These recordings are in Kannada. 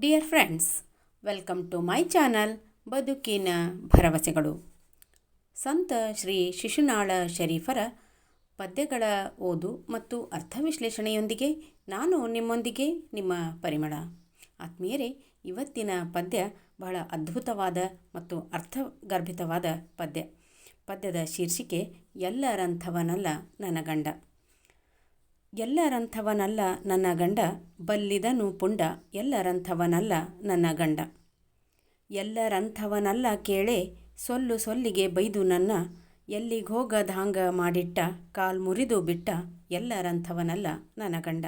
Dear friends welcome to my channel ಬದುಕಿನ ಭರವಸೆಗಳು ಸಂತ ಶ್ರೀ ಶಿಶುನಾಳ ಶರೀಫರ ಪದ್ಯಗಳ ಓದು ಮತ್ತು ಅರ್ಥ ವಿಶ್ಲೇಷಣೆಯೊಂದಿಗೆ ನಾನು ನಿಮ್ಮೊಂದಿಗೆ ನಿಮ್ಮ ಪರಿಮಳ. ಆತ್ಮೀಯರೇ, ಇವತ್ತಿನ ಪದ್ಯ ಬಹಳ ಅದ್ಭುತವಾದ ಮತ್ತು ಅರ್ಥಗರ್ಭಿತವಾದ ಪದ್ಯ. ಪದ್ಯದ ಶೀರ್ಷಿಕೆ ಎಲ್ಲರಂಥವನಲ್ಲ ನನ್ನ ಗಂಡ ಎಲ್ಲರಂಥವನಲ್ಲ ನನ್ನ ಗಂಡ, ಬಲ್ಲಿದನು ಪುಂಡ, ಎಲ್ಲರಂಥವನಲ್ಲ ನನ್ನ ಗಂಡ. ಎಲ್ಲರಂಥವನಲ್ಲ ಕೇಳೆ, ಸೊಲ್ಲು ಸೊಲ್ಲಿಗೆ ಬೈದು ನನ್ನ, ಎಲ್ಲಿಗೋಗದಾಂಗ ಮಾಡಿಟ್ಟ, ಕಾಲ್ ಮುರಿದು ಬಿಟ್ಟ, ಎಲ್ಲರಂಥವನಲ್ಲ ನನ್ನ ಗಂಡ.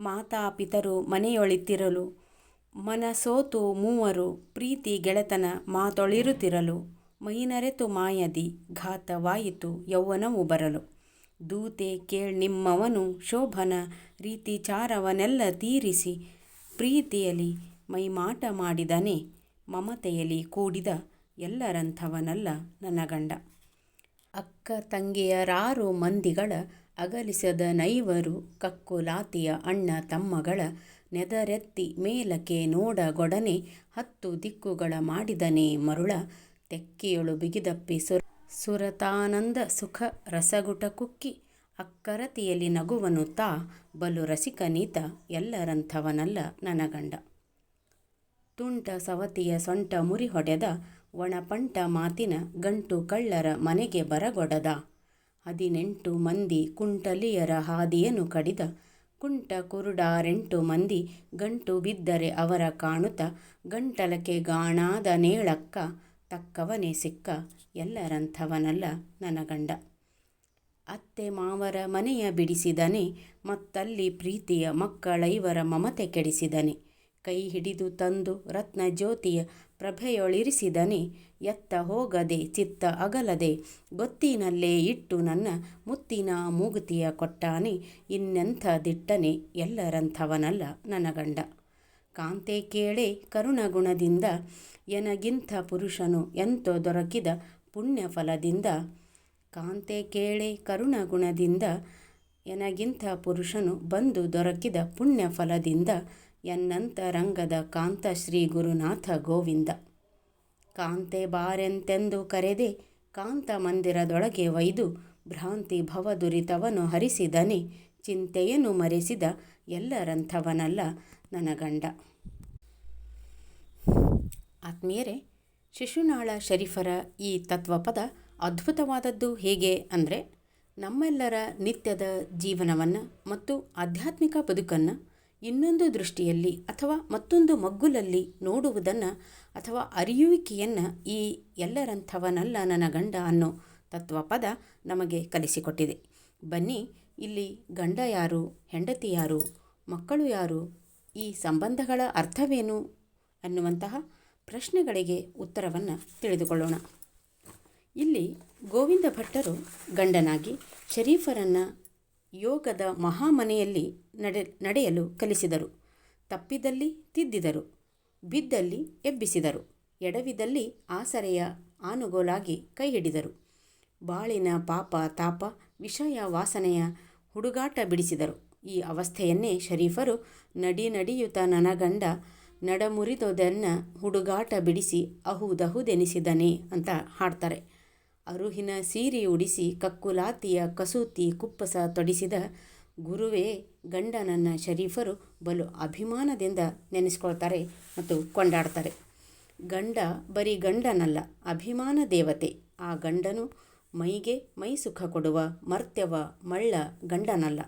ಮಾತಾ ಪಿತರು ಮನೆಯೊಳಿತಿರಲು, ಮನಸೋತು ಮೂವರು, ಪ್ರೀತಿ ಗೆಳೆತನ ಮಾತೊಳಿರುತ್ತಿರಲು, ಮೈನರೆತು ಮಾಯದಿ ಘಾತವಾಯಿತು ಯೌವನವು ಬರಲು. ದೂತೆ ಕೇಳ್ ನಿಮ್ಮವನು ಶೋಭನ, ರೀತಿಚಾರವನೆಲ್ಲ ತೀರಿಸಿ ಪ್ರೀತಿಯಲಿ ಮೈಮಾಟ ಮಾಡಿದನೆ ಮಮತೆಯಲಿ ಕೂಡಿದ ಎಲ್ಲರಂಥವನಲ್ಲ ನನ್ನ ಗಂಡ. ಅಕ್ಕ ತಂಗಿಯರಾರು ಮಂದಿಗಳ ಅಗಲಿಸದ ನೈವರು ಕಕ್ಕುಲಾತಿಯ ಅಣ್ಣ ತಮ್ಮಗಳ ನೆದರೆತ್ತಿ ಮೇಲಕ್ಕೆ ನೋಡಗೊಡನೆ ಹತ್ತು ದಿಕ್ಕುಗಳ ಮಾಡಿದನೇ ಮರುಳ, ತೆಕ್ಕಿಯೊಳು ಬಿಗಿದಪ್ಪಿ ಸುರ ಸುರತಾನಂದ ಸುಖ ರಸಗುಟ ಕುಕ್ಕಿ ಅಕ್ಕರತಿಯಲ್ಲಿ ನಗುವನು ತಾ ಬಲು ರಸಿಕನೀತ ಎಲ್ಲರಂಥವನಲ್ಲ ನನಗಂಡ. ಗಂಡ ತುಂಟ ಸವತಿಯ ಸೊಂಟ ಮುರಿ ಹೊಡೆದ ಒಣಪಂಟ ಮಾತಿನ ಗಂಟು ಕಳ್ಳರ ಮನೆಗೆ ಬರಗೊಡದ. ಹದಿನೆಂಟು ಮಂದಿ ಕುಂಟಲಿಯರ ಹಾದಿಯನ್ನು ಕಡಿದ ಕುಂಟ ಕುರುಡಾರೆಂಟು ಮಂದಿ ಗಂಟು ಬಿದ್ದರೆ ಅವರ ಕಾಣುತ್ತ ಗಂಟಲಕ್ಕೆ ಗಾಣಾದ ನೇಳಕ್ಕ ತಕ್ಕವನೇ ಸಿಕ್ಕ ಎಲ್ಲರಂಥವನಲ್ಲ ನನ್ನ ಗಂಡ. ಅತ್ತೆ ಮಾವರ ಮನೆಯ ಬಿಡಿಸಿದನೆ, ಮತ್ತಲ್ಲಿ ಪ್ರೀತಿಯ ಮಕ್ಕಳೈವರ ಮಮತೆ ಕೆಡಿಸಿದನೆ. ಕೈ ಹಿಡಿದು ತಂದು ರತ್ನ ಜ್ಯೋತಿಯ ಪ್ರಭೆಯೊಳಿರಿಸಿದನೆ, ಎತ್ತ ಹೋಗದೆ ಚಿತ್ತ ಅಗಲದೆ ಗೊತ್ತಿನಲ್ಲೇ ಇಟ್ಟು ನನ್ನ ಮುತ್ತಿನ ಮೂಗುತಿಯ ಕೊಟ್ಟಾನೆ, ಇನ್ನೆಂಥ ದಿಟ್ಟನೆ ಎಲ್ಲರಂಥವನಲ್ಲ ನನ್ನ ಗಂಡ. ಕಾಂತೆ ಕೇಳೆ ಕರುಣಗುಣದಿಂದ ಎನಗಿಂಥ ಪುರುಷನು ಎಂತೋ ದೊರಕಿದ ಪುಣ್ಯಫಲದಿಂದ. ಕಾಂತೆ ಕೇಳೆ ಕರುಣಗುಣದಿಂದ ಎನಗಿಂಥ ಪುರುಷನು ಬಂದು ದೊರಕಿದ ಪುಣ್ಯಫಲದಿಂದ ಎನ್ನಂತರಂಗದ ಕಾಂತ ಶ್ರೀ ಗುರುನಾಥ ಗೋವಿಂದ. ಕಾಂತೆ ಬಾರೆಂತೆಂದು ಕರೆದೆ ಕಾಂತ ಮಂದಿರದೊಳಗೆ ಒಯ್ದು ಭ್ರಾಂತಿ ಭವದುರಿತವನು ಹರಿಸಿದನೆ ಚಿಂತೆಯನ್ನು ಮರೆಸಿದ ಎಲ್ಲರಂಥವನಲ್ಲ. ನನ್ನ ಗಂಡ. ಆತ್ಮೀಯರೇ, ಶಿಶುನಾಳ ಶರೀಫರ ಈ ತತ್ವಪದ ಅದ್ಭುತವಾದದ್ದು ಹೇಗೆ ಅಂದರೆ, ನಮ್ಮೆಲ್ಲರ ನಿತ್ಯದ ಜೀವನವನ್ನು ಮತ್ತು ಆಧ್ಯಾತ್ಮಿಕ ಬದುಕನ್ನು ಇನ್ನೊಂದು ದೃಷ್ಟಿಯಲ್ಲಿ ಅಥವಾ ಮತ್ತೊಂದು ಮಗ್ಗುಲಲ್ಲಿ ನೋಡುವುದನ್ನು ಅಥವಾ ಅರಿಯುವಿಕೆಯನ್ನು ಈ ಎಲ್ಲರಂಥವನಲ್ಲ ನನ್ನ ಗಂಡ ಅನ್ನೋ ತತ್ವಪದ ನಮಗೆ ಕಲಿಸಿಕೊಟ್ಟಿದೆ. ಬನ್ನಿ, ಇಲ್ಲಿ ಗಂಡ ಯಾರು, ಹೆಂಡತಿ ಯಾರು, ಮಕ್ಕಳು ಯಾರು ಈ ಸಂಬಂಧಗಳ ಅರ್ಥವೇನು ಅನ್ನುವಂತಹ ಪ್ರಶ್ನೆಗಳಿಗೆ ಉತ್ತರವನ್ನು ತಿಳಿದುಕೊಳ್ಳೋಣ. ಇಲ್ಲಿ ಗೋವಿಂದ ಭಟ್ಟರು ಗಂಡನಾಗಿ ಶರೀಫರನ್ನು ಯೋಗದ ಮಹಾಮನೆಯಲ್ಲಿ ನಡೆ, ನಡೆಯಲು ಕಲಿಸಿದರು. ತಪ್ಪಿದಲ್ಲಿ ತಿದ್ದಿದರು, ಬಿದ್ದಲ್ಲಿ ಎಬ್ಬಿಸಿದರು, ಎಡವಿದಲ್ಲಿ ಆಸರೆಯ ಆನುಗೋಲಾಗಿ ಕೈ ಹಿಡಿದರು ಬಾಳಿನ ಪಾಪ ತಾಪ, ವಿಷಯ ವಾಸನೆಯ ಹುಡುಗಾಟ ಬಿಡಿಸಿದರು. ಈ ಅವಸ್ಥೆಯನ್ನೇ ಶರೀಫರು ನಡಿ ನಡಿಯುತ ನನಗಂಡ ನಡಮುರಿದೊದನ್ನ ಹುಡುಗಾಟ ಬಿಡಿಸಿ ಅಹುದಹುದೆನಿಸಿದನೆ ಅಂತ ಹಾಡ್ತಾರೆ. ಅರುಹಿನ ಸೀರೆ ಉಡಿಸಿ ಕಕ್ಕುಲಾತಿಯ ಕಸೂತಿ ಕುಪ್ಪಸ ತೊಡಿಸಿದ ಗುರುವೇ ಗಂಡನನ್ನ ಶರೀಫರು ಬಲು ಅಭಿಮಾನದಿಂದ ನೆನೆಸ್ಕೊಳ್ತಾರೆ ಮತ್ತು ಕೊಂಡಾಡ್ತಾರೆ. ಗಂಡ ಬರೀ ಗಂಡನಲ್ಲ, ಅಭಿಮಾನ ದೇವತೆ. ಆ ಗಂಡನು ಮೈಗೆ ಮೈ ಸುಖ ಕೊಡುವ ಮರ್ತ್ಯವ ಮಳ್ಳ ಗಂಡನಲ್ಲ.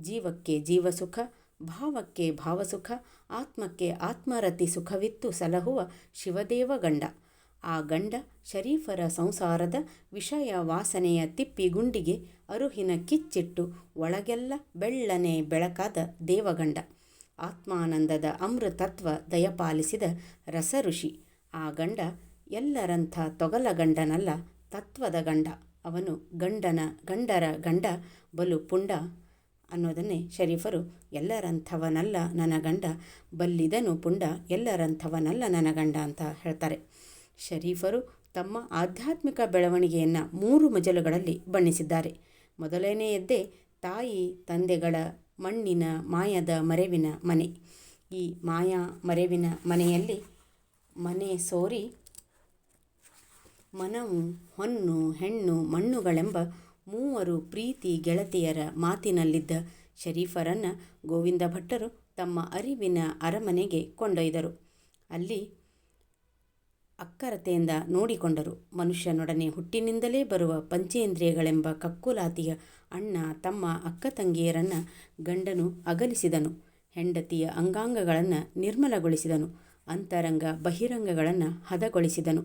ಜೀವಕ್ಕೆ ಜೀವಸುಖ, ಭಾವಕ್ಕೆ ಭಾವಸುಖ, ಆತ್ಮಕ್ಕೆ ಆತ್ಮರತಿ ಸುಖವಿತ್ತು ಸಲಹುವ ಶಿವದೇವ ಗಂಡ. ಆ ಗಂಡ ಶರೀಫರ ಸಂಸಾರದ ವಿಷಯ ವಾಸನೆಯ ತಿಪ್ಪಿಗುಂಡಿಗೆ ಅರುಹಿನ ಕಿಚ್ಚಿಟ್ಟು ಒಳಗೆಲ್ಲ ಬೆಳ್ಳನೆ ಬೆಳಕಾದ ದೇವಗಂಡ. ಆತ್ಮಾನಂದದ ಅಮೃತತ್ವ ದಯಪಾಲಿಸಿದ ರಸಋಷಿ. ಆ ಗಂಡ ಎಲ್ಲರಂಥ ತೊಗಲ ಗಂಡನಲ್ಲ, ತತ್ವದ ಗಂಡ. ಅವನು ಗಂಡನ ಗಂಡರ ಗಂಡ, ಬಲು ಪುಂಡ ಅನ್ನೋದನ್ನೇ ಶರೀಫರು, ಎಲ್ಲರಂಥವನಲ್ಲ ನನ್ನ ಗಂಡ, ಬಲ್ಲಿದನು ಪುಂಡ, ಎಲ್ಲರಂಥವನಲ್ಲ ನನ್ನ ಗಂಡ ಅಂತ ಹೇಳ್ತಾರೆ. ಶರೀಫರು ತಮ್ಮ ಆಧ್ಯಾತ್ಮಿಕ ಬೆಳವಣಿಗೆಯನ್ನು ಮೂರು ಮಜಲುಗಳಲ್ಲಿ ಬಣ್ಣಿಸಿದ್ದಾರೆ. ಮೊದಲನೆಯದ್ದೇ ತಾಯಿ, ತಂದೆಗಳ ಮಣ್ಣಿನ ಮಾಯದ ಮರೆವಿನ ಮನೆ. ಈ ಮಾಯಾ ಮರೆವಿನ ಮನೆಯಲ್ಲಿ ಮನೆ ಸೋರಿ ಮನವು, ಹೊನ್ನು, ಹೆಣ್ಣು, ಮಣ್ಣುಗಳೆಂಬ ಮೂವರು ಪ್ರೀತಿ ಗೆಳತಿಯರ ಮಾತಿನಲ್ಲಿದ್ದ ಶರೀಫರನ್ನು ಗೋವಿಂದ ಭಟ್ಟರು ತಮ್ಮ ಅರಿವಿನ ಅರಮನೆಗೆ ಕೊಂಡೊಯ್ದರು. ಅಲ್ಲಿ ಅಕ್ಕರತೆಯಿಂದ ನೋಡಿಕೊಂಡರು. ಮನುಷ್ಯನೊಡನೆ ಹುಟ್ಟಿನಿಂದಲೇ ಬರುವ ಪಂಚೇಂದ್ರಿಯಗಳೆಂಬ ಕಕ್ಕುಲಾತಿಯ ಅಣ್ಣ ತಮ್ಮ ಅಕ್ಕ ತಂಗಿಯರನ್ನು ಗಂಡನು ಅಗಲಿಸಿದನು. ಹೆಂಡತಿಯ ಅಂಗಾಂಗಗಳನ್ನು ನಿರ್ಮಲಗೊಳಿಸಿದನು. ಅಂತರಂಗ ಬಹಿರಂಗಗಳನ್ನು ಹದಗೊಳಿಸಿದನು.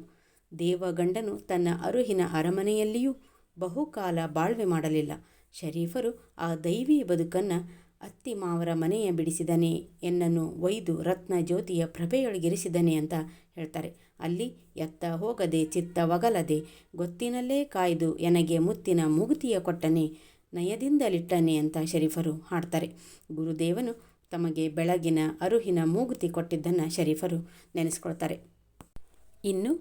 ದೇವಗಂಡನು ತನ್ನ ಅರುಹಿನ ಅರಮನೆಯಲ್ಲಿಯೂ ಬಹುಕಾಲ ಬಾಳ್ವೆ ಮಾಡಲಿಲ್ಲ. ಶರೀಫರು ಆ ದೈವಿ ಬದುಕನ್ನು ಅತ್ತಿ ಮಾವರ ಮನೆಯ ಬಿಡಿಸಿದನೆ ಎನ್ನನ್ನು ಒಯ್ದು ರತ್ನ ಜ್ಯೋತಿಯ ಪ್ರಭೆಯೊಳಗಿರಿಸಿದನೆ ಅಂತ ಹೇಳ್ತಾರೆ. ಅಲ್ಲಿ ಎತ್ತ ಹೋಗದೆ ಚಿತ್ತ ಒಗಲದೆ ಗೊತ್ತಿನಲ್ಲೇ ಕಾಯ್ದು ಎನಗೆ ಮುತ್ತಿನ ಮೂಗುತಿಯ ಕೊಟ್ಟನೆ, ನಯದಿಂದಲಿಟ್ಟನೆ ಅಂತ ಶರೀಫರು ಹಾಡ್ತಾರೆ. ಗುರುದೇವನು ತಮಗೆ ಬೆಳಗಿನ ಅರುಹಿನ ಮೂಗುತಿ ಕೊಟ್ಟಿದ್ದನ್ನು ಶರೀಫರು ನೆನೆಸ್ಕೊಳ್ತಾರೆ. ಇನ್ನು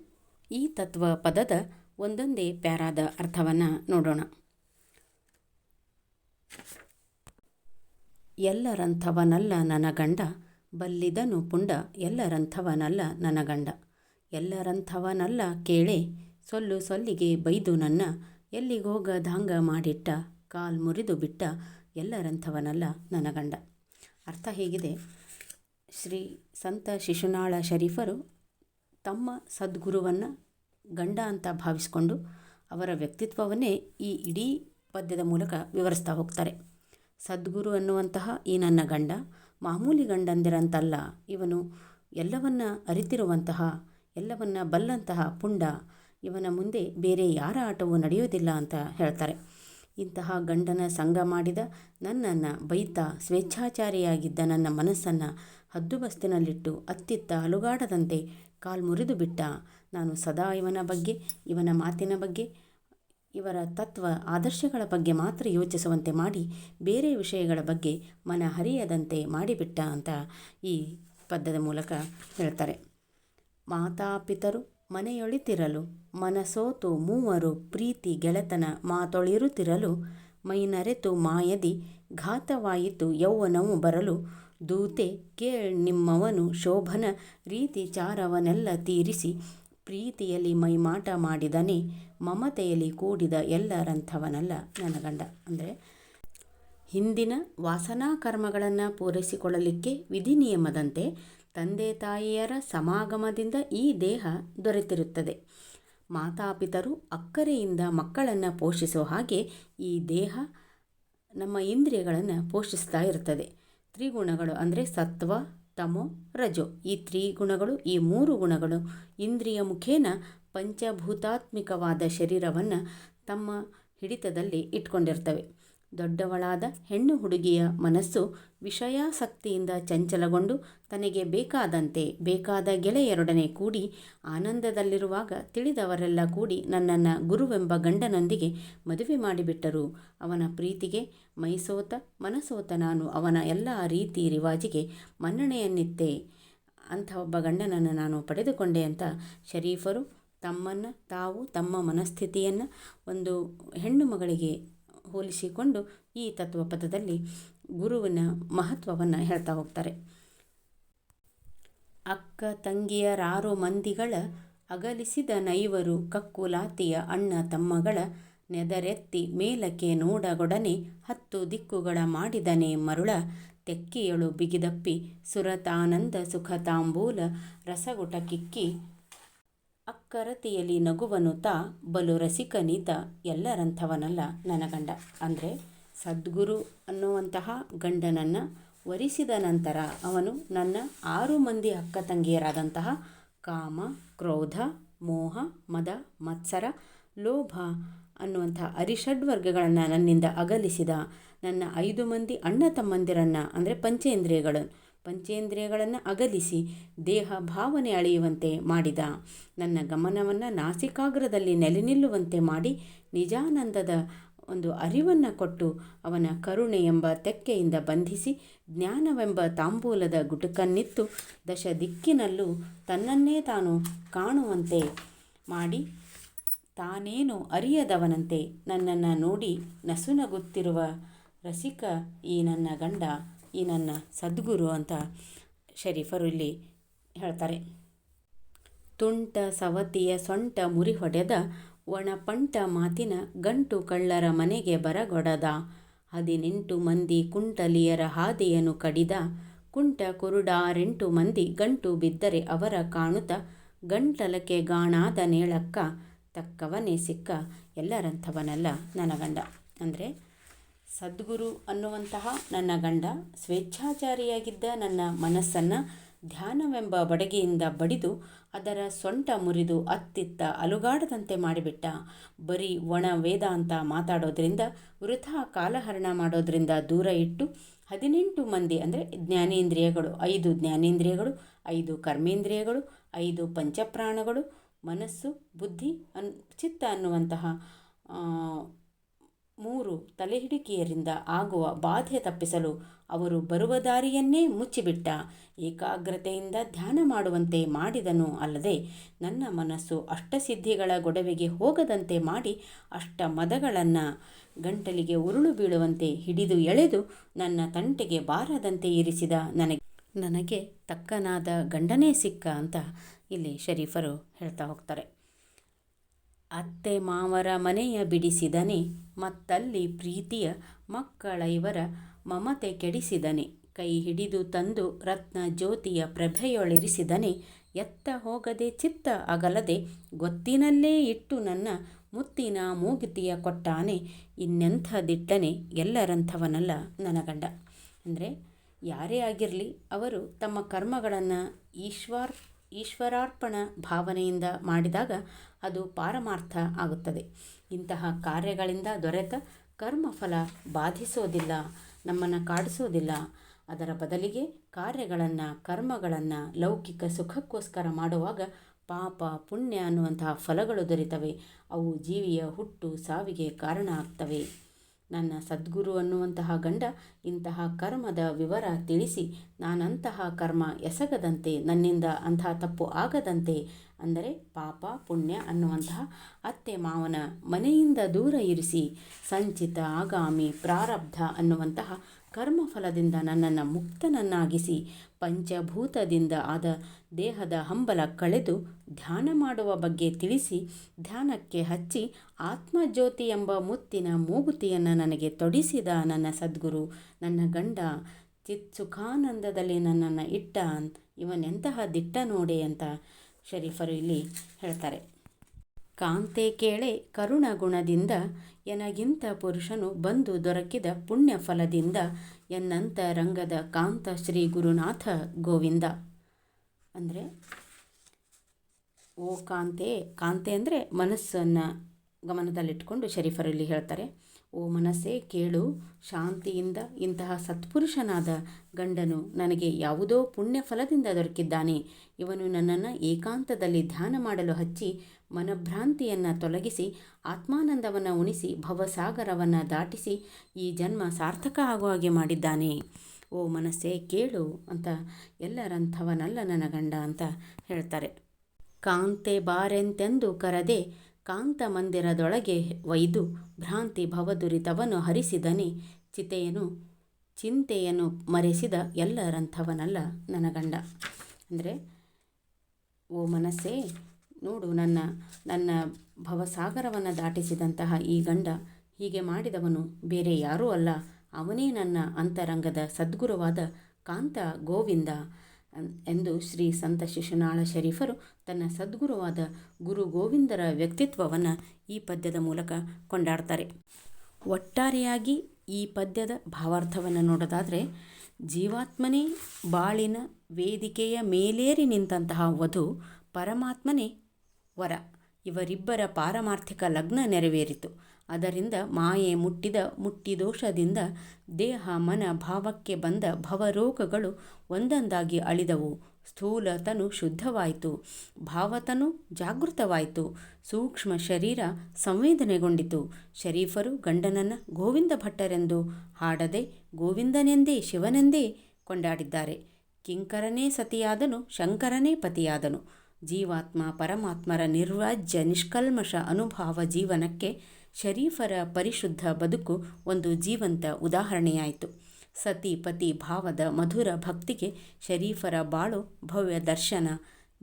ಈ ತತ್ವ ಪದದ ಒಂದೊಂದೇ ಪ್ಯಾರಾದ ಅರ್ಥವನ್ನು ನೋಡೋಣ. ಎಲ್ಲರಂಥವನಲ್ಲ ನನ್ನ ಗಂಡ, ಬಲ್ಲಿದನು ಪುಂಡ, ಎಲ್ಲರಂಥವನಲ್ಲ ನನ್ನ ಗಂಡ. ಎಲ್ಲರಂಥವನಲ್ಲ ಕೇಳೆ, ಸೊಲ್ಲು ಸೊಲ್ಲಿಗೆ ಬೈದು ನನ್ನ ಎಲ್ಲಿಗೋಗದಾಂಗ ಮಾಡಿಟ್ಟ, ಕಾಲ್ ಮುರಿದು ಬಿಟ್ಟ, ಎಲ್ಲರಂಥವನಲ್ಲ ನನ್ನ ಗಂಡ. ಅರ್ಥ ಹೇಗಿದೆ? ಶ್ರೀ ಸಂತ ಶಿಶುನಾಳ ಶರೀಫರು ತಮ್ಮ ಸದ್ಗುರುವನ್ನು ಗಂಡ ಅಂತ ಭಾವಿಸಿಕೊಂಡು ಅವರ ವ್ಯಕ್ತಿತ್ವವನ್ನೇ ಈ ಇಡೀ ಪದ್ಯದ ಮೂಲಕ ವಿವರಿಸ್ತಾ ಹೋಗ್ತಾರೆ. ಸದ್ಗುರು ಅನ್ನುವಂತಹ ಈ ನನ್ನ ಗಂಡ, ಮಾಮೂಲಿ ಗಂಡಂದಿರಂತಲ್ಲ, ಇವನು ಎಲ್ಲವನ್ನ ಅರಿತಿರುವಂತಹ, ಎಲ್ಲವನ್ನ ಬಲ್ಲಂತಹ ಪುಂಡ, ಇವನ ಮುಂದೆ ಬೇರೆ ಯಾರ ಆಟವೂ ನಡೆಯೋದಿಲ್ಲ ಅಂತ ಹೇಳ್ತಾರೆ. ಇಂತಹ ಗಂಡನ ಸಂಘ ಮಾಡಿದ ನನ್ನನ್ನು ಬೈತ ಸ್ವೇಚ್ಛಾಚಾರಿಯಾಗಿದ್ದ ನನ್ನ ಮನಸ್ಸನ್ನು ಹದ್ದುಬಸ್ತಿನಲ್ಲಿಟ್ಟು ಅತ್ತಿತ್ತ ಅಲುಗಾಡದಂತೆ ಕಾಲು ಮುರಿದು ಬಿಟ್ಟ ನಾನು ಸದಾ ಇವನ ಬಗ್ಗೆ, ಇವನ ಮಾತಿನ ಬಗ್ಗೆ, ಇವರ ತತ್ವ ಆದರ್ಶಗಳ ಬಗ್ಗೆ ಮಾತ್ರ ಯೋಚಿಸುವಂತೆ ಮಾಡಿ, ಬೇರೆ ವಿಷಯಗಳ ಬಗ್ಗೆ ಮನ ಹರಿಯದಂತೆ ಮಾಡಿಬಿಟ್ಟ ಅಂತ ಈ ಪದ್ಯದ ಮೂಲಕ ಹೇಳ್ತಾರೆ. ಮಾತಾಪಿತರು ಮನೆಯೊಳಿತಿರಲು, ಮನಸೋತು ಮೂವರು ಪ್ರೀತಿ ಗೆಳೆತನ ಮಾತೊಳಿರುತ್ತಿರಲು, ಮೈನರೆತು ಮಾಯದಿ ಘಾತವಾಯಿತು ಯೌವನವು ಬರಲು, ದೂತೆ ಕೇಳ್ ನಿಮ್ಮವನು ಶೋಭನ, ರೀತಿ ಚಾರವನೆಲ್ಲ ತೀರಿಸಿ ಪ್ರೀತಿಯಲ್ಲಿ ಮೈಮಾಟ ಮಾಡಿದನೇ ಮಮತೆಯಲ್ಲಿ ಕೂಡಿದ ಎಲ್ಲರಂಥವನಲ್ಲ ನನ್ನ ಗಂಡ ಅಂದರೆ ಹಿಂದಿನ ವಾಸನಾ ಕರ್ಮಗಳನ್ನು ಪೂರೈಸಿಕೊಳ್ಳಲಿಕ್ಕೆ ವಿಧಿ ನಿಯಮದಂತೆ ತಂದೆ ತಾಯಿಯರ ಸಮಾಗಮದಿಂದ ಈ ದೇಹ ದೊರೆತಿರುತ್ತದೆ. ಮಾತಾಪಿತರು ಅಕ್ಕರೆಯಿಂದ ಮಕ್ಕಳನ್ನು ಪೋಷಿಸೋ ಹಾಗೆ ಈ ದೇಹ ನಮ್ಮ ಇಂದ್ರಿಯಗಳನ್ನು ಪೋಷಿಸ್ತಾ ಇರ್ತದೆ. ತ್ರಿಗುಣಗಳು ಅಂದರೆ ಸತ್ವ ತಮೋ ರಜೋ. ಈ ತ್ರಿಗುಣಗಳು ಈ ಮೂರು ಗುಣಗಳು ಇಂದ್ರಿಯ ಮುಖೇನ ಪಂಚಭೂತಾತ್ಮಿಕವಾದ ಶರೀರವನ್ನು ತಮ್ಮ ಹಿಡಿತದಲ್ಲಿ ಇಟ್ಕೊಂಡಿರ್ತವೆ. ದೊಡ್ಡವಳಾದ ಹೆಣ್ಣು ಹುಡುಗಿಯ ಮನಸ್ಸು ವಿಷಯಾಸಕ್ತಿಯಿಂದ ಚಂಚಲಗೊಂಡು ತನಗೆ ಬೇಕಾದಂತೆ ಬೇಕಾದ ಗೆಳೆಯರೊಡನೆ ಕೂಡಿ ಆನಂದದಲ್ಲಿರುವಾಗ ತಿಳಿದವರೆಲ್ಲ ಕೂಡಿ ನನ್ನನ್ನು ಗುರುವೆಂಬ ಗಂಡನೊಂದಿಗೆ ಮದುವೆ ಮಾಡಿಬಿಟ್ಟರು. ಅವನ ಪ್ರೀತಿಗೆ ಮೈಸೋತ ಮನಸೋತ ನಾನು ಅವನ ಎಲ್ಲ ರೀತಿ ರಿವಾಜಿಗೆ ಮನ್ನಣೆಯನ್ನಿತ್ತೆ. ಅಂಥ ಒಬ್ಬ ಗಂಡನನ್ನು ನಾನು ಪಡೆದುಕೊಂಡೆ ಅಂತ ಶರೀಫರು ತಮ್ಮನ್ನು ತಾವು ತಮ್ಮ ಮನಸ್ಥಿತಿಯನ್ನು ಒಂದು ಹೆಣ್ಣು ಮಗಳಿಗೆ ಹೋಲಿಸಿಕೊಂಡು ಈ ತತ್ವಪದದಲ್ಲಿ ಗುರುವಿನ ಮಹತ್ವವನ್ನು ಹೇಳ್ತಾ ಹೋಗ್ತಾರೆ. ಅಕ್ಕ ತಂಗಿಯರಾರು ಮಂದಿಗಳ ಅಗಲಿಸಿದ ನೈವರು ಕಕ್ಕುಲಾತಿಯ ಅಣ್ಣ ತಮ್ಮಗಳ ನೆದರೆತ್ತಿ ಮೇಲಕ್ಕೆ ನೋಡಗೊಡನೆ ಹತ್ತು ದಿಕ್ಕುಗಳ ಮಾಡಿದನೆ ಮರುಳ ತೆಕ್ಕಿಯಳು ಬಿಗಿದಪ್ಪಿ ಸುರತಾನಂದ ಸುಖತಾಂಬೂಲ ರಸಗುಟ ಕಿಕ್ಕಿ ಅಕ್ಕರತಿಯಲ್ಲಿ ನಗುವನು ತಾ ಬಲು ರಸಿಕನೀತ ಎಲ್ಲರಂಥವನಲ್ಲ ನನ್ನ ಗಂಡ. ಅಂದರೆ ಸದ್ಗುರು ಅನ್ನುವಂತಹ ಗಂಡನನ್ನು ವರಿಸಿದ ನಂತರ ಅವನು ನನ್ನ ಆರು ಮಂದಿ ಅಕ್ಕ ತಂಗಿಯರಾದಂತಹ ಕಾಮ, ಕ್ರೋಧ, ಮೋಹ, ಮದ, ಮತ್ಸರ, ಲೋಭ ಅನ್ನುವಂಥ ಅರಿಷಡ್ವರ್ಗಗಳನ್ನು ನನ್ನಿಂದ ಅಗಲಿಸಿದ ನನ್ನ ಐದು ಮಂದಿ ಅಣ್ಣ ತಮ್ಮಂದಿರನ್ನು, ಅಂದರೆ ಪಂಚೇಂದ್ರಿಯಗಳು ಪಂಚೇಂದ್ರಿಯಗಳನ್ನು ಅಗಲಿಸಿ ದೇಹ ಭಾವನೆ ಅಳೆಯುವಂತೆ ಮಾಡಿದ. ನನ್ನ ಗಮನವನ್ನು ನಾಸಿಕಾಗ್ರದಲ್ಲಿ ನೆಲೆ ನಿಲ್ಲುವಂತೆ ಮಾಡಿ ನಿಜಾನಂದದ ಒಂದು ಅರಿವನ್ನು ಕೊಟ್ಟು ಅವನ ಕರುಣೆ ಎಂಬ ತೆಕ್ಕೆಯಿಂದ ಬಂಧಿಸಿ ಜ್ಞಾನವೆಂಬ ತಾಂಬೂಲದ ಗುಟುಕನ್ನಿತ್ತು. ದಶ ದಿಕ್ಕಿನಲ್ಲೂ ತನ್ನನ್ನೇ ತಾನು ಕಾಣುವಂತೆ ಮಾಡಿ ತಾನೇನು ಅರಿಯದವನಂತೆ ನನ್ನನ್ನು ನೋಡಿ ನಸುನಗುತ್ತಿರುವ ರಸಿಕ ಈ ನನ್ನ ಗಂಡ ಈ ನನ್ನ ಸದ್ಗುರು ಅಂತ ಶರೀಫರು ಇಲ್ಲಿ ಹೇಳ್ತಾರೆ. ತುಂಟ ಸವತಿಯ ಸೊಂಟ ಮುರಿ ಹೊಡೆದ ಒಣಪಂಟ ಮಾತಿನ ಗಂಟು ಕಳ್ಳರ ಮನೆಗೆ ಬರಗೊಡದ. ಹದಿನೆಂಟು ಮಂದಿ ಕುಂಟಲಿಯರ ಹಾದಿಯನ್ನು ಕಡಿದ ಕುಂಟ ಕುರುಡಾರೆಂಟು ಮಂದಿ ಗಂಟು ಬಿದ್ದರೆ ಅವರ ಕಾಣುತ್ತ ಗಂಟಲಕ್ಕೆ ಗಾಣಾದ ನೇಳಕ್ಕ ತಕ್ಕವನೇ ಸಿಕ್ಕ ಎಲ್ಲರಂಥವನಲ್ಲ ನನಗಂಡ. ಗಂಡ ಅಂದರೆ ಸದ್ಗುರು ಅನ್ನುವಂತಹ ನನ್ನ ಗಂಡ ಸ್ವೇಚ್ಛಾಚಾರಿಯಾಗಿದ್ದ ನನ್ನ ಮನಸ್ಸನ್ನು ಧ್ಯಾನವೆಂಬ ಬಡಗಿಯಿಂದ ಬಡಿದು ಅದರ ಸೊಂಟ ಮುರಿದು ಅತ್ತಿತ್ತ ಅಲುಗಾಡದಂತೆ ಮಾಡಿಬಿಟ್ಟ. ಬರೀ ಒಣ ವೇದಾಂತ ಮಾತಾಡೋದ್ರಿಂದ, ವೃಥಾ ಕಾಲಹರಣ ಮಾಡೋದ್ರಿಂದ ದೂರ ಇಟ್ಟು ಹದಿನೆಂಟು ಮಂದಿ ಅಂದರೆ ಜ್ಞಾನೇಂದ್ರಿಯಗಳು, ಐದು ಜ್ಞಾನೇಂದ್ರಿಯಗಳು, ಐದು ಕರ್ಮೇಂದ್ರಿಯಗಳು, ಐದು ಪಂಚಪ್ರಾಣಗಳು, ಮನಸ್ಸು, ಬುದ್ಧಿ ಅನ್ ಚಿತ್ತ ಅನ್ನುವಂತಹ ಮೂರು ತಲೆಹಿಡಿಕೆಯರಿಂದ ಆಗುವ ಬಾಧೆ ತಪ್ಪಿಸಲು ಅವರು ಬರುವ ದಾರಿಯನ್ನೇ ಮುಚ್ಚಿಬಿಟ್ಟ. ಏಕಾಗ್ರತೆಯಿಂದ ಧ್ಯಾನ ಮಾಡುವಂತೆ ಮಾಡಿದನು ಅಲ್ಲದೆ ನನ್ನ ಮನಸ್ಸು ಅಷ್ಟಸಿದ್ಧಿಗಳ ಗೊಡವೆಗೆ ಹೋಗದಂತೆ ಮಾಡಿ ಅಷ್ಟ ಮದಗಳನ್ನು ಗಂಟಲಿಗೆ ಉರುಳು ಬೀಳುವಂತೆ ಹಿಡಿದು ಎಳೆದು ನನ್ನ ತಂಟೆಗೆ ಬಾರದಂತೆ ಇರಿಸಿದ ನನಗೆ. ನನಗೆ ತಕ್ಕನಾದ ಗಂಡನೇ ಸಿಕ್ಕ ಅಂತ ಇಲ್ಲಿ ಶರೀಫರು ಹೇಳ್ತಾ ಹೋಗ್ತಾರೆ. ಅತ್ತೆ ಮಾವರ ಮನೆಯ ಬಿಡಿಸಿದನೆ, ಮತ್ತಲ್ಲಿ ಪ್ರೀತಿಯ ಮಕ್ಕಳ ಇವರ ಮಮತೆ ಕೆಡಿಸಿದನೆ. ಕೈ ಹಿಡಿದು ತಂದು ರತ್ನ ಜ್ಯೋತಿಯ ಪ್ರಭೆಯೊಳಿರಿಸಿದನೆ. ಎತ್ತ ಹೋಗದೆ ಚಿತ್ತ ಅಗಲದೆ ಗೊತ್ತಿನಲ್ಲೇ ಇಟ್ಟು ನನ್ನ ಮುತ್ತಿನ ಮೂಗುತಿಯ ಕೊಟ್ಟಾನೆ. ಇನ್ನೆಂಥ ದಿಟ್ಟನೆ ಎಲ್ಲರಂಥವನಲ್ಲ ನನ್ನ ಗಂಡ ಅಂದರೆ ಯಾರೇ ಆಗಿರಲಿ, ಅವರು ತಮ್ಮ ಕರ್ಮಗಳನ್ನು ಈಶ್ವರ್ ಈಶ್ವರಾರ್ಪಣ ಭಾವನೆಯಿಂದ ಮಾಡಿದಾಗ ಅದು ಪಾರಮಾರ್ಥ ಆಗುತ್ತದೆ. ಇಂತಹ ಕಾರ್ಯಗಳಿಂದ ದೊರೆತ ಕರ್ಮಫಲ ಬಾಧಿಸೋದಿಲ್ಲ, ನಮ್ಮನ್ನು ಕಾಡಿಸೋದಿಲ್ಲ. ಅದರ ಬದಲಿಗೆ ಕಾರ್ಯಗಳನ್ನು, ಕರ್ಮಗಳನ್ನು ಲೌಕಿಕ ಸುಖಕ್ಕೋಸ್ಕರ ಮಾಡುವಾಗ ಪಾಪ, ಪುಣ್ಯ ಅನ್ನುವಂತಹ ಫಲಗಳು ದೊರೆತವೆ. ಅವು ಜೀವಿಯ ಹುಟ್ಟು, ಸಾವಿಗೆ ಕಾರಣ ಆಗ್ತವೆ. ನನ್ನ ಸದ್ಗುರು ಅನ್ನುವಂತಹ ಗಂಡ ಇಂತಹ ಕರ್ಮದ ವಿವರ ತಿಳಿಸಿ ನಾನಂತಹ ಕರ್ಮ ಎಸಗದಂತೆ ನನ್ನಿಂದ ಅಂತಹ ತಪ್ಪು ಆಗದಂತೆ ಅಂದರೆ ಪಾಪ, ಪುಣ್ಯ ಅನ್ನುವಂತಹ ಅತ್ತೆ ಮಾವನ ಮನೆಯಿಂದ ದೂರ ಇರಿಸಿ ಸಂಚಿತ, ಆಗಾಮಿ, ಪ್ರಾರಬ್ಧ ಅನ್ನುವಂತಹ ಕರ್ಮಫಲದಿಂದ ನನ್ನನ್ನು ಮುಕ್ತನನ್ನಾಗಿಸಿ ಪಂಚಭೂತದಿಂದ ಆದ ದೇಹದ ಹಂಬಲ ಕಳೆದು ಧ್ಯಾನ ಮಾಡುವ ಬಗ್ಗೆ ತಿಳಿಸಿ ಧ್ಯಾನಕ್ಕೆ ಹಚ್ಚಿ ಆತ್ಮಜ್ಯೋತಿ ಎಂಬ ಮುತ್ತಿನ ಮೂಗುತಿಯನ್ನು ನನಗೆ ತೊಡಿಸಿದ ನನ್ನ ಸದ್ಗುರು, ನನ್ನ ಗಂಡ ಚಿತ್ ಸುಖಾನಂದದಲ್ಲಿ ನನ್ನನ್ನು ಇಟ್ಟ, ಇವನೆಂತಹ ದಿಟ್ಟ ನೋಡೆ ಅಂತ ಶರೀಫರು ಇಲ್ಲಿ ಹೇಳ್ತಾರೆ. ಕಾಂತೆ ಕೇಳೆ ಕರುಣ ಗುಣದಿಂದ ಎನಗಿಂತ ಪುರುಷನು ಬಂದು ದೊರಕಿದ ಪುಣ್ಯ ಫಲದಿಂದ ಎನ್ನಂತ ರಂಗದ ಕಾಂತ ಶ್ರೀ ಗುರುನಾಥ ಗೋವಿಂದ. ಅಂದರೆ, ಓ ಕಾಂತೆ ಕಾಂತೆ ಅಂದರೆ ಮನಸ್ಸನ್ನು ಗಮನದಲ್ಲಿಟ್ಕೊಂಡು ಶರೀಫರಲ್ಲಿ ಹೇಳ್ತಾರೆ. ಓ ಮನಸ್ಸೇ ಕೇಳು, ಶಾಂತಿಯಿಂದ ಇಂತಹ ಸತ್ಪುರುಷನಾದ ಗಂಡನು ನನಗೆ ಯಾವುದೋ ಪುಣ್ಯ ಫಲದಿಂದ ದೊರಕಿದ್ದಾನೆ. ಇವನು ನನ್ನನ್ನು ಏಕಾಂತದಲ್ಲಿ ಧ್ಯಾನ ಮಾಡಲು ಹಚ್ಚಿ ಮನಭ್ರಾಂತಿಯನ್ನು ತೊಲಗಿಸಿ, ಆತ್ಮಾನಂದವನ್ನು ಉಣಿಸಿ, ಭವಸಾಗರವನ್ನು ದಾಟಿಸಿ ಈ ಜನ್ಮ ಸಾರ್ಥಕ ಆಗುವ ಹಾಗೆ ಮಾಡಿದ್ದಾನೆ. ಓ ಮನಸ್ಸೇ ಕೇಳು ಅಂತ ಎಲ್ಲರಂಥವನಲ್ಲ ನನ್ನ ಗಂಡ ಅಂತ ಹೇಳ್ತಾರೆ. ಕಾಂತೆ ಬಾರೆಂತೆಂದು ಕರದೆ ಕಾಂತ ಮಂದಿರದೊಳಗೆ ಒಯ್ದು ಭ್ರಾಂತಿ ಭವದುರಿತವನ್ನು ಹರಿಸಿದನೆ. ಚಿತೆಯನು ಚಿಂತೆಯನ್ನು ಮರೆಸಿದ ಎಲ್ಲರಂಥವನಲ್ಲ ನನ್ನ ಗಂಡ. ಅಂದರೆ, ಓ ಮನಸ್ಸೇ, ನೋಡು ನನ್ನ ನನ್ನ ಭವಸಾಗರವನ್ನು ದಾಟಿಸಿದಂತಹ ಈ ಗಂಡ ಹೀಗೆ ಮಾಡಿದವನು ಬೇರೆ ಯಾರೂ ಅಲ್ಲ. ಅವನೇ ನನ್ನ ಅಂತರಂಗದ ಸದ್ಗುರುವಾದ ಕಾಂತ ಗೋವಿಂದ. ಎಂದು ಶ್ರೀ ಸಂತ ಶಿಶುನಾಳ ಶರೀಫರು ತನ್ನ ಸದ್ಗುರುವಾದ ಗುರು ಗೋವಿಂದರ ವ್ಯಕ್ತಿತ್ವವನ್ನು ಈ ಪದ್ಯದ ಮೂಲಕ ಕೊಂಡಾಡ್ತಾರೆ. ಒಟ್ಟಾರೆಯಾಗಿ ಈ ಪದ್ಯದ ಭಾವಾರ್ಥವನ್ನು ನೋಡೋದಾದರೆ, ಜೀವಾತ್ಮನೇ ಬಾಳಿನ ವೇದಿಕೆಯ ಮೇಲೇರಿ ನಿಂತಹ ವಧು ಪರಮಾತ್ಮನೇ ವರ. ಇವರಿಬ್ಬರ ಪಾರಮಾರ್ಥಿಕ ಲಗ್ನ ನೆರವೇರಿತು. ಅದರಿಂದ ಮಾಯೆ ಮುಟ್ಟಿದ ಮುಟ್ಟಿದೋಷದಿಂದ ದೇಹ ಮನ ಭಾವಕ್ಕೆ ಬಂದ ಭವರೋಗಗಳು ಒಂದೊಂದಾಗಿ ಅಳಿದವು. ಸ್ಥೂಲತನು ಶುದ್ಧವಾಯಿತು. ಭಾವತನು ಜಾಗೃತವಾಯಿತು. ಸೂಕ್ಷ್ಮ ಶರೀರ ಸಂವೇದನೆಗೊಂಡಿತು. ಶರೀಫರು ಗಂಡನನ್ನು ಗೋವಿಂದ ಭಟ್ಟರೆಂದು ಹಾಡದೆ ಗೋವಿಂದನೆಂದೇ ಶಿವನೆಂದೇ ಕೊಂಡಾಡಿದ್ದಾರೆ. ಕಿಂಕರನೇ ಸತಿಯಾದನು, ಶಂಕರನೇ ಪತಿಯಾದನು. ಜೀವಾತ್ಮ ಪರಮಾತ್ಮರ ನಿರ್ವಾಜ್ಯ ನಿಷ್ಕಲ್ಮಶ ಅನುಭಾವ ಜೀವನಕ್ಕೆ ಶರೀಫರ ಪರಿಶುದ್ಧ ಬದುಕು ಒಂದು ಜೀವಂತ ಉದಾಹರಣೆಯಾಯಿತು. ಸತಿ ಪತಿ ಭಾವದ ಮಧುರ ಭಕ್ತಿಗೆ ಶರೀಫರ ಬಾಳು ಭವ್ಯ ದರ್ಶನ,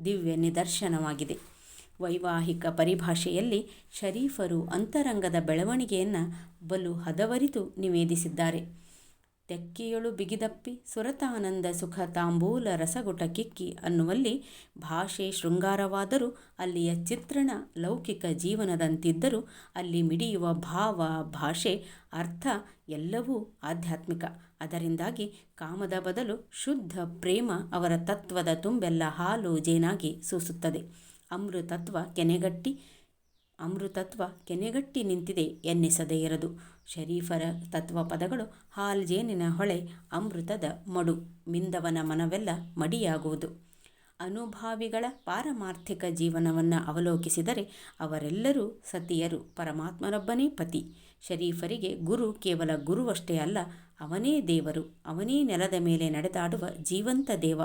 ದಿವ್ಯ ನಿದರ್ಶನವಾಗಿದೆ. ವೈವಾಹಿಕ ಪರಿಭಾಷೆಯಲ್ಲಿ ಶರೀಫರು ಅಂತರಂಗದ ಬೆಳವಣಿಗೆಯನ್ನು ಬಲು ಹದವರಿತು ನಿವೇದಿಸಿದ್ದಾರೆ. ತೆಕ್ಕಿಯೊಳು ಬಿಗಿದಪ್ಪಿ, ಸುರತಾನಂದ ಸುಖ ತಾಂಬೂಲ ರಸಗುಟ ಕಿಕ್ಕಿ ಅನ್ನುವಲ್ಲಿ ಭಾಷೆ ಶೃಂಗಾರವಾದರೂ ಅಲ್ಲಿಯ ಚಿತ್ರಣ ಲೌಕಿಕ ಜೀವನದಂತಿದ್ದರೂ ಅಲ್ಲಿ ಮಿಡಿಯುವ ಭಾವ, ಭಾಷೆ, ಅರ್ಥ ಎಲ್ಲವೂ ಆಧ್ಯಾತ್ಮಿಕ. ಅದರಿಂದಾಗಿ ಕಾಮದ ಬದಲು ಶುದ್ಧ ಪ್ರೇಮ ಅವರ ತತ್ವದ ತುಂಬೆಲ್ಲ ಹಾಲು ಜೇನಾಗಿ ಸೂಸುತ್ತದೆ. ಅಮೃತತ್ವ ಕೆನೆಗಟ್ಟಿ ಅಮೃತತ್ವ ಕೆನೆಗಟ್ಟಿ ನಿಂತಿದೆ ಎನ್ನಿಸದೇ ಇರದು. ಶರೀಫರ ತತ್ವ ಪದಗಳು ಹಾಲ್ಜೇನಿನ ಹೊಳೆ, ಅಮೃತದ ಮಡು, ಮಿಂದವನ ಮನವೆಲ್ಲ ಮಡಿಯಾಗುವುದು. ಅನುಭಾವಿಗಳ ಪಾರಮಾರ್ಥಿಕ ಜೀವನವನ್ನು ಅವಲೋಕಿಸಿದರೆ ಅವರೆಲ್ಲರೂ ಸತಿಯರು, ಪರಮಾತ್ಮನೊಬ್ಬನೇ ಪತಿ. ಶರೀಫರಿಗೆ ಗುರು ಕೇವಲ ಗುರುವಷ್ಟೇ ಅಲ್ಲ, ಅವನೇ ದೇವರು, ಅವನೇ ನೆಲದ ಮೇಲೆ ನಡೆದಾಡುವ ಜೀವಂತ ದೇವ.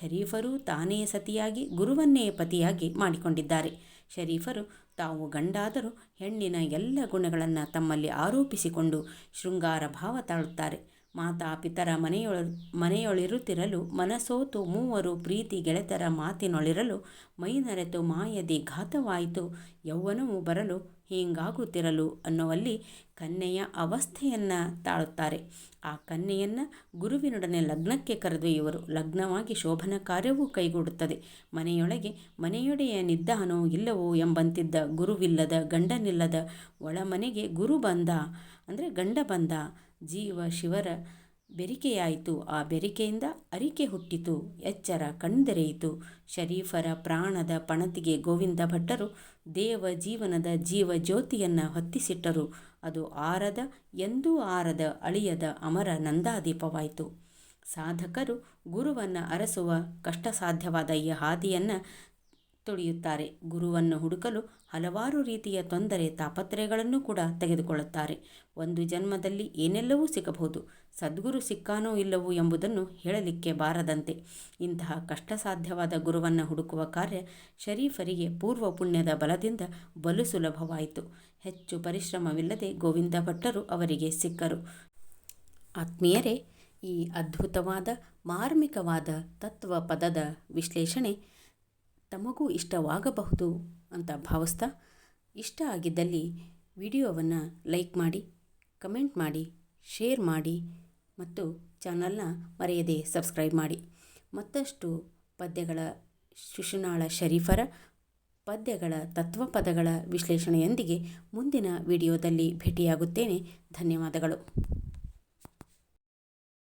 ಶರೀಫರು ತಾನೇ ಸತಿಯಾಗಿ, ಗುರುವನ್ನೇ ಪತಿಯಾಗಿ ಮಾಡಿಕೊಂಡಿದ್ದಾರೆ. ಶರೀಫರು, ತಾವು ಗಂಡಾದರೂ ಹೆಣ್ಣಿನ ಎಲ್ಲ ಗುಣಗಳನ್ನು ತಮ್ಮಲ್ಲಿ ಆರೋಪಿಸಿಕೊಂಡು ಶೃಂಗಾರ ಭಾವ ತಾಳುತ್ತಾರೆ. ಮಾತಾ ಪಿತರ ಮನೆಯೊಳ, ಮನೆಯೊಳಿರುತ್ತಿರಲು ಮನಸೋತು ಮೂವರು ಪ್ರೀತಿ ಗೆಳೆತರ ಮಾತಿನೊಳಿರಲು ಮೈನರೆತು ಮಾಯದಿ ಘಾತವಾಯಿತು. ಯೌವನವು ಬರಲು ಹೀಗಾಗುತ್ತಿರಲು ಅನ್ನುವಲ್ಲಿ ಕನ್ಯೆಯ ಅವಸ್ಥೆಯನ್ನು ತಾಳುತ್ತಾರೆ. ಆ ಕನ್ಯೆಯನ್ನು ಗುರುವಿನೊಡನೆ ಲಗ್ನಕ್ಕೆ ಕರೆದೊಯ್ಯುವರು ಲಗ್ನವಾಗಿ ಶೋಭನ ಕಾರ್ಯವೂ ಕೈಗೂಡುತ್ತದೆ. ಮನೆಯೊಳಗೆ ಮನೆಯೊಡೆಯ ನಿದ್ದಾನೋ ಇಲ್ಲವೋ ಎಂಬಂತಿದ್ದ ಗುರುವಿಲ್ಲದ ಗಂಡನಿಲ್ಲದ ಒಳಮನೆಗೆ ಗುರು ಬಂದ, ಅಂದರೆ ಗಂಡ ಬಂದ, ಜೀವ ಶಿವರ ಬೆರಿಕೆಯಾಯಿತು. ಆ ಬೆರಿಕೆಯಿಂದ ಅರಿಕೆ ಹುಟ್ಟಿತು. ಎಚ್ಚರ ಕಣ್ದೆರೆಯಿತು. ಶರೀಫರ ಪ್ರಾಣದ ಪಣತಿಗೆ ಗೋವಿಂದ ಭಟ್ಟರು ದೇವ ಜೀವನದ ಜೀವ ಜ್ಯೋತಿಯನ್ನು ಹೊತ್ತಿಸಿಟ್ಟರು. ಅದು ಆರದ ಎಂದೂ ಆರದ ಅಳಿಯದ ಅಮರ ನಂದಾದೀಪವಾಯಿತು. ಸಾಧಕರು ಗುರುವನ್ನು ಅರಸುವ ಕಷ್ಟ ಸಾಧ್ಯವಾದ ಈ ಹಾದಿಯನ್ನು ತುಳಿಯುತ್ತಾರೆ. ಗುರುವನ್ನು ಹುಡುಕಲು ಹಲವಾರು ರೀತಿಯ ತೊಂದರೆ ತಾಪತ್ರಯಗಳನ್ನು ಕೂಡ ತೆಗೆದುಕೊಳ್ಳುತ್ತಾರೆ. ಒಂದು ಜನ್ಮದಲ್ಲಿ ಏನೆಲ್ಲವೂ ಸಿಗಬಹುದು. ಸದ್ಗುರು ಸಿಕ್ಕಾನೋ ಇಲ್ಲವೋ ಎಂಬುದನ್ನು ಹೇಳಲಿಕ್ಕೆ ಬಾರದಂತೆ. ಇಂತಹ ಕಷ್ಟ ಸಾಧ್ಯವಾದ ಗುರುವನ್ನು ಹುಡುಕುವ ಕಾರ್ಯ ಶರೀಫರಿಗೆ ಪೂರ್ವ ಪುಣ್ಯದ ಬಲದಿಂದ ಬಲು ಸುಲಭವಾಯಿತು. ಹೆಚ್ಚು ಪರಿಶ್ರಮವಿಲ್ಲದೆ ಗೋವಿಂದ ಭಟ್ಟರು ಅವರಿಗೆ ಸಿಕ್ಕರು. ಆತ್ಮೀಯರೇ, ಈ ಅದ್ಭುತವಾದ, ಮಾರ್ಮಿಕವಾದ ತತ್ವ ಪದದ ವಿಶ್ಲೇಷಣೆ ತಮಗೂ ಇಷ್ಟವಾಗಬಹುದು ಅಂತ ಭಾವಿಸ್ತಾ ಇಷ್ಟ ಆಗಿದ್ದಲ್ಲಿ ವಿಡಿಯೋವನ್ನು ಲೈಕ್ ಮಾಡಿ, ಕಮೆಂಟ್ ಮಾಡಿ ಶೇರ್ ಮಾಡಿ ಮತ್ತು ಚಾನಲ್ನ ಮರೆಯದೆ ಸಬ್ಸ್ಕ್ರೈಬ್ ಮಾಡಿ. ಮತ್ತಷ್ಟು ಪದ್ಯಗಳ ಶಿಶುನಾಳ ಶರೀಫರ ಪದ್ಯಗಳ ತತ್ವಪದಗಳ ವಿಶ್ಲೇಷಣೆಯೊಂದಿಗೆ ಮುಂದಿನ ವಿಡಿಯೋದಲ್ಲಿ ಭೇಟಿಯಾಗುತ್ತೇನೆ. ಧನ್ಯವಾದಗಳು.